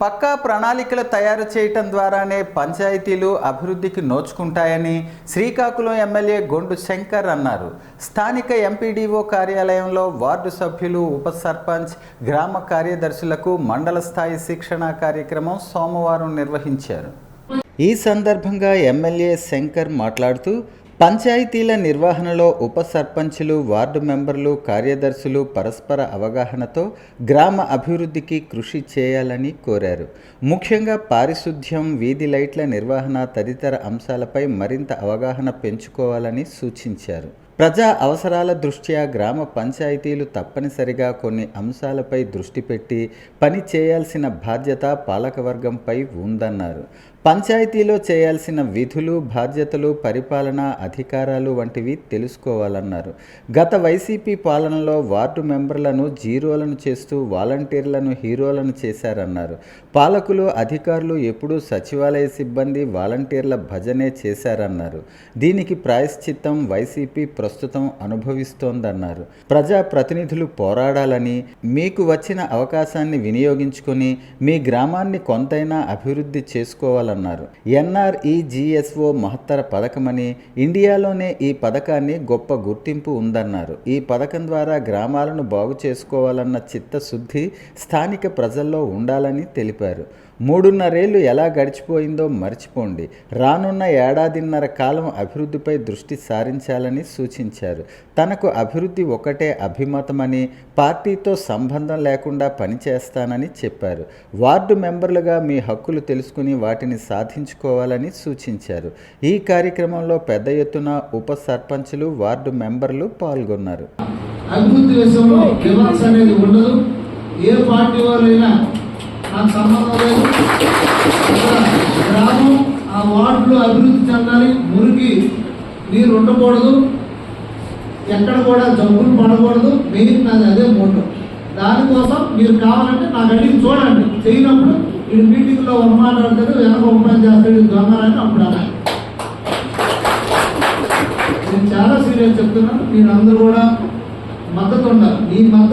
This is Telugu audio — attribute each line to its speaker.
Speaker 1: పక్కా ప్రణాళికలు తయారు చేయటం ద్వారానే పంచాయతీలు అభివృద్ధికి నోచుకుంటాయని శ్రీకాకుళం ఎమ్మెల్యే గొండు శంకర్ అన్నారు. స్థానిక ఎంపీడీఓ కార్యాలయంలో వార్డు సభ్యులు ఉప సర్పంచ్ గ్రామ కార్యదర్శులకు మండల స్థాయి శిక్షణా కార్యక్రమం సోమవారం నిర్వహించారు. ఈ సందర్భంగా ఎమ్మెల్యే శంకర్ మాట్లాడుతూ పంచాయతీల నిర్వహణలో ఉప సర్పంచులు వార్డు మెంబర్లు కార్యదర్శులు పరస్పర అవగాహనతో గ్రామ అభివృద్ధికి కృషి చేయాలని కోరారు. ముఖ్యంగా పారిశుద్ధ్యం వీధి లైట్ల నిర్వహణ తదితర అంశాలపై మరింత అవగాహన పెంచుకోవాలని సూచించారు. ప్రజా అవసరాల దృష్ట్యా గ్రామ పంచాయతీలు తప్పనిసరిగా కొన్ని అంశాలపై దృష్టి పెట్టి పని చేయాల్సిన బాధ్యత పాలకవర్గంపై ఉందన్నారు. పంచాయతీలో చేయాల్సిన విధులు బాధ్యతలు పరిపాలన అధికారాలు వంటివి తెలుసుకోవాలన్నారు. గత వైసీపీ పాలనలో వార్డు మెంబర్లను జీరోలను చేస్తూ వాలంటీర్లను హీరోలను చేశారన్నారు. పాలకులు అధికారులు ఎప్పుడూ సచివాలయ సిబ్బంది వాలంటీర్ల భజనే చేశారన్నారు. దీనికి ప్రాయశ్చిత్తం వైసీపీ ప్రస్తుతం అనుభవిస్తోందన్నారు. ప్రజా ప్రతినిధులు పోరాడాలని మీకు వచ్చిన అవకాశాన్ని వినియోగించుకొని మీ గ్రామాన్ని కొంతైనా అభివృద్ధి చేసుకోవాలన్నారు. ఎన్ఆర్ఈజిఎస్ఓ మహత్తర పథకమని ఇండియాలోనే ఈ పథకాన్ని గొప్ప గుర్తింపు ఉందన్నారు. ఈ పథకం ద్వారా గ్రామాలను బాగు చేసుకోవాలన్న చిత్తశుద్ధి స్థానిక ప్రజల్లో ఉండాలని తెలిపారు. మూడున్నరేళ్ళు ఎలా గడిచిపోయిందో మర్చిపోండి. రానున్న ఏడాదిన్నర కాలం అభివృద్ధిపై దృష్టి సారించాలని సూచించారు. తనకు అభివృద్ధి ఒకటే అభిమతమని పార్టీతో సంబంధం లేకుండా పనిచేస్తానని చెప్పారు. వార్డు మెంబర్లుగా మీ హక్కులు తెలుసుకుని వాటిని సాధించుకోవాలని సూచించారు. ఈ కార్యక్రమంలో పెద్ద ఎత్తున ఉప సర్పంచులు వార్డు మెంబర్లు పాల్గొన్నారు.
Speaker 2: అభివృద్ధి విషయంలో అనేది ఉండదు. ఏ పార్టీ వాళ్ళైనా నాకు సంబంధం లేదు. గ్రామం ఆ వార్డులో అభివృద్ధి చెందాలి. మురికి నీరు ఉండకూడదు. ఎక్కడ కూడా జబ్బులు పడకూడదు. మెయిన్ నాది అదే మోటో. దానికోసం మీరు కావాలంటే నాకు అడిగి చూడండి. చేయనప్పుడు వీడు మీటింగ్లో ఒక మాట వెనక ఒక పని చేస్తాడు దొంగలని అప్పుడు అనాలి. నేను చాలా సీరియస్ చెప్తున్నాను. మీరు అందరూ కూడా మద్దతు ఉండాలి. మీ మద్దతు